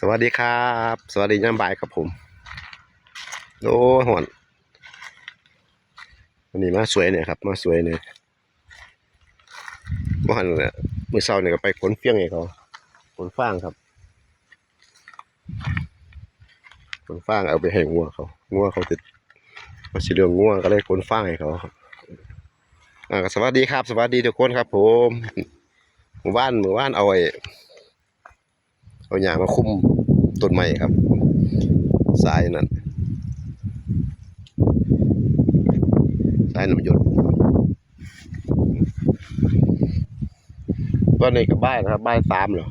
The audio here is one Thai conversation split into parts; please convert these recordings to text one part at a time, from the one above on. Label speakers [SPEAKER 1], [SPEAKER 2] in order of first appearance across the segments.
[SPEAKER 1] สวัสดีครับ สวัสดียามบ่ายครับผมโอ้หอนวันนี้มาสวยเนี่ยครับ มาสวยเนี่ยเมื่อวานเนี่ยมือเช้าเนี่ยก็ไปขนเฟี้ยงให้เขาขนฟางครับขนฟางเอาไปให้งัวเขางัวเขาติดเขาสิเรืองงัวก็เลยขนฟางให้เขาครับอ่าสวัสดีครับ สวัสดีทุกคนครับ ผมหมู่บ้านหมู่บ้านเอาไอ้ เอาหญ้ามาคุมต้นไม้ครับสายนั่นสายน้ำหยดตอนนี้ก็บ่ายนะครับบ่ายสามเหรอ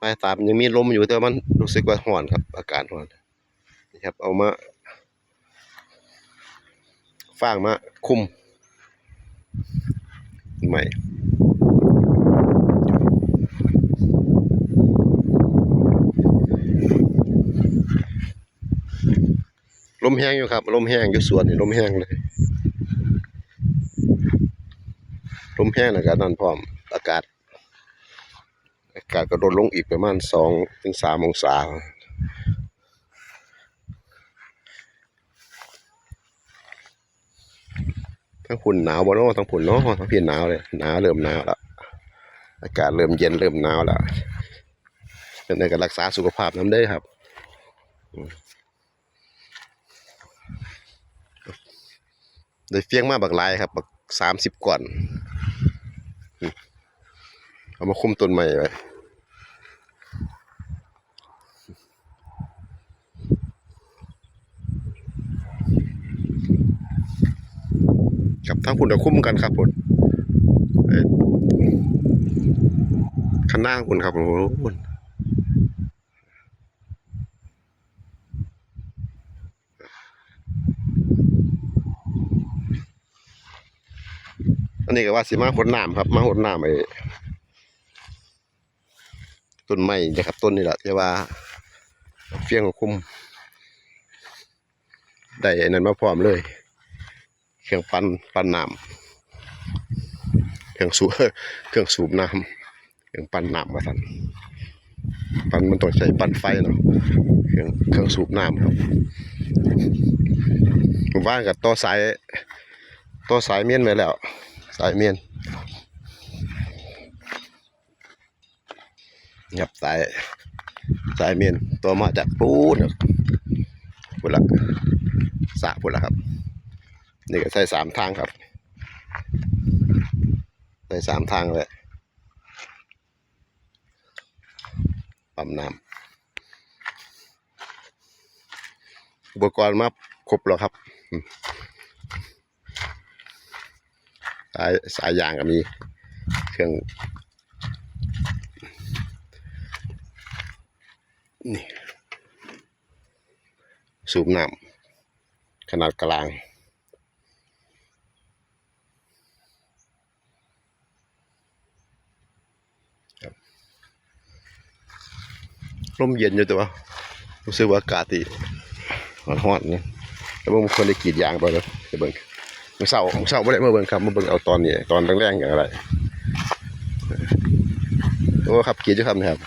[SPEAKER 1] บ่ายสามยังมีลมอยู่แต่มันรู้สึกว่าร้อนครับ อากาศร้อนนี่ครับ เอามาฟางมาคุมต้นไม้ ลมแห้งอยู่ครับ ลมแห้งอยู่สวนนี่ลมแห้งเลย ลมแห้งนะครับนั่นพร้อม อากาศ อากาศก็ลดลงอีกประมาณสองถึงสามองศาทั้งฝุ่นหนาวบ่เนาะทั้งฝุ่นเนาะทั้งพี่หนาวเลยหนาวเริ่มหนาวแล้วอากาศเริ่มเย็นเริ่มหนาวแล้วเป็นในการรักษาสุขภาพน้ำเด้ครับ ได้เฟี้ยงมาบักลายครับบักสามสิบก่อน เอามาคุมต้นใหม่ไว้กับทั้งคุณกับคุ้มกันครับผมข้างหน้าคุณครับผมโอ้โหอั นี้ก็ว่าสิมาหดน้ำครับมาหดน้ำไอ้ต้นไม้นะครับต้นนี่แหละที่ว่าเฟี้ยงคุ้มได้ไอ้นั้นมาพร้อมเลย เครื่องปั้นปั้นน้ำเครื่องสูบเครื่องสูบน้ำเครื่องปั้นน้ำมาสั่นปั้นมันต้องใช้ปั้นไฟเนาะเครื่องเครื่องสูบน้ำครับผมว่ากับต่อสายต่อสายเมียนไว้แล้ว สายเมียนครับสายสายเมียนตัวมาจากปูนครับพุ่นละสะพุ่นละครับ นี่ก็ใส่สามทางครับใส่สามทางเลยปั๊มน้ำอุปกรณ์มาครบแล้วครับอืม สายสายยางก็มีเครื่องนี่สูบน้ำขนาดกลางลมเย็นอยู่แต่ว่ารู้สึกว่าอากาศที่ร้อนๆนะแต่ว่าบางคนได้กรีดยางไปแล้วเดี๋ยวเบิ่ง มื่อเช้ามื่อเช้าไม่ได้มาเบิ่งครับมาเบิ่งเอาตอนนี้ตอนแรงๆอย่างไรโอ้ครับเกียู่ครับนะครับ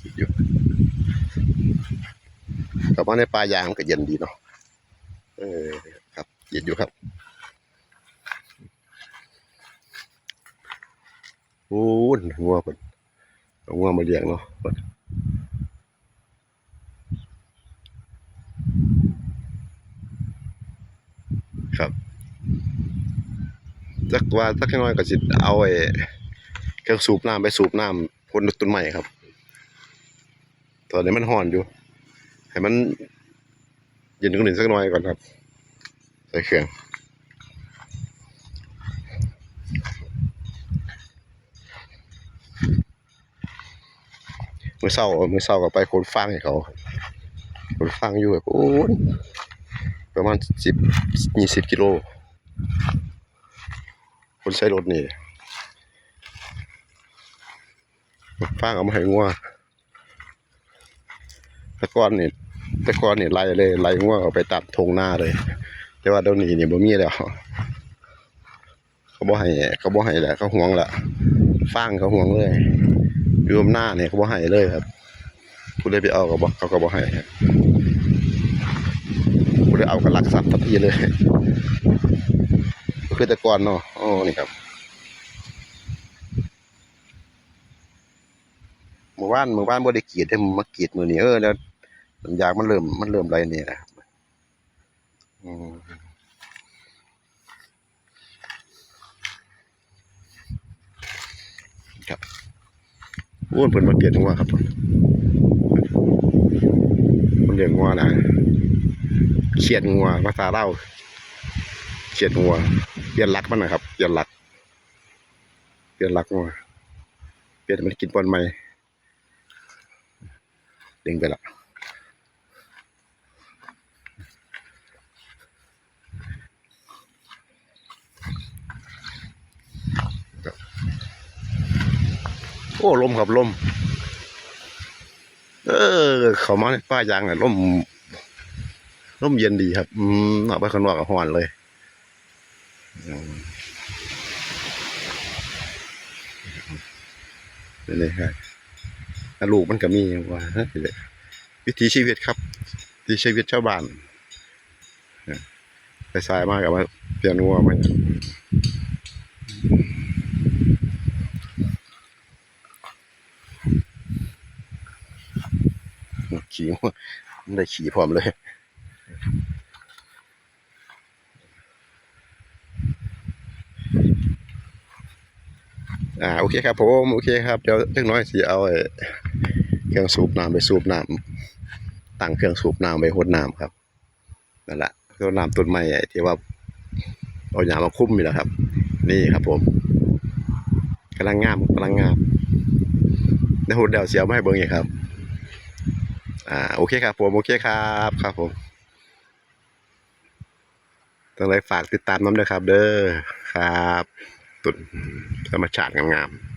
[SPEAKER 1] กรีดอยู่กลับมาในป่ายางมันก็เย็นดีเนาะเออครับกรีดอยู่ครับโอ้ยงัวเพิ่นง่วมาเลี้ยงเนาะ ครับสักว่าสักน้อยก็สิเอาไอ้เครื่องสูบน้ำไปสูบน้ำพ่นต้นไม้ครับ ตอนนี้มันห่อนอยู่ ให้มันเย็นขึ้นหนึ่งสักน่อยก่อนครับ ใส่เครื่องเมื่อเช้าเมื่อเช้าก็ไปขนฟางให้เขาขนฟางอยู่แบบโอ้ ประมาณสิบยี่สิบกิโล คนใช้รถนี่ฟางเอามาให้งัวแต่ก่อนนี่แต่ก่อนนี่ไล่เลยไล่งัวเอาไปตัดทงหน้าเลย แต่ว่าเดี๋ยวนี้นี่บ่มีแล้วเขาบ่ให้เขาบ่ให้แหละเขาห่วงละฟางเขาห่วงเลยอยู่อำนาเนี่ยเขาบ่ให้เลยครับผู้ใดไปเอาก็บ่เขาก็บ่ให้ครับ ผู้เอาก็ลักทรัพย์ทันทีเลยคือต่ก่อนเนาะอ๋อนี่ครับเมื่อวานเมื่อวานบ่ได้กรีดได้มากรีดมือนี้เออแล้วน้ำยางมันเริ่มมันเริ่มไหลนี่นะครับอืมโอ้ยเพิ่นมาเปลี่ยนงัวครับเพิ่นเลี้ยงงัวนะ เขียนงัวภาษาเล่าเขียนงัวเปลี่ยนหลักมันนะครับเปลี่ยนหลัก เปลี่ยนหลักงัวเปลี่ยนมันกินปอนใหม่ด้งไปละโอ้ลมครับลม เออ เขามาในป้ายางเนี่ยร่ม ร่มเย็นดีครับ อืมออกไปข้างนอกก็ร้อนเลยอืมนี่เลยครับลูกมันก็มีว่าฮะวิถีชีวิตครับวิถีชีวิตชาวบ้านไปสายมากกับว่าเปลี่ยนวัวมันขี่วมันได้ขี่พร้อมเลย อ่าโอเคครับผมโอเคครับเดี๋ยวเล็กน้อยสิเอาไอ้เครื่องสูบน้ำไปสูบน้ำตั้งเครื่องสูบน้ำไปหดน้ำครับนั่นแหละเครื่องน้ำต้นไม้ไอ้ที่ว่าเอาหญ้ามาคุ้มนี่แหละครับ นี่ครับผมกำลังงามกำลังงามเดี๋ยวเดี๋ยวเสียวมาให้เบิ่งอีกครับ อ่าโอเคครับผมโอเคครับครับผม ต้องเลยฝากติดตามน้ำด้วยครับ เด้อครับตุนธรรมชาติงามๆ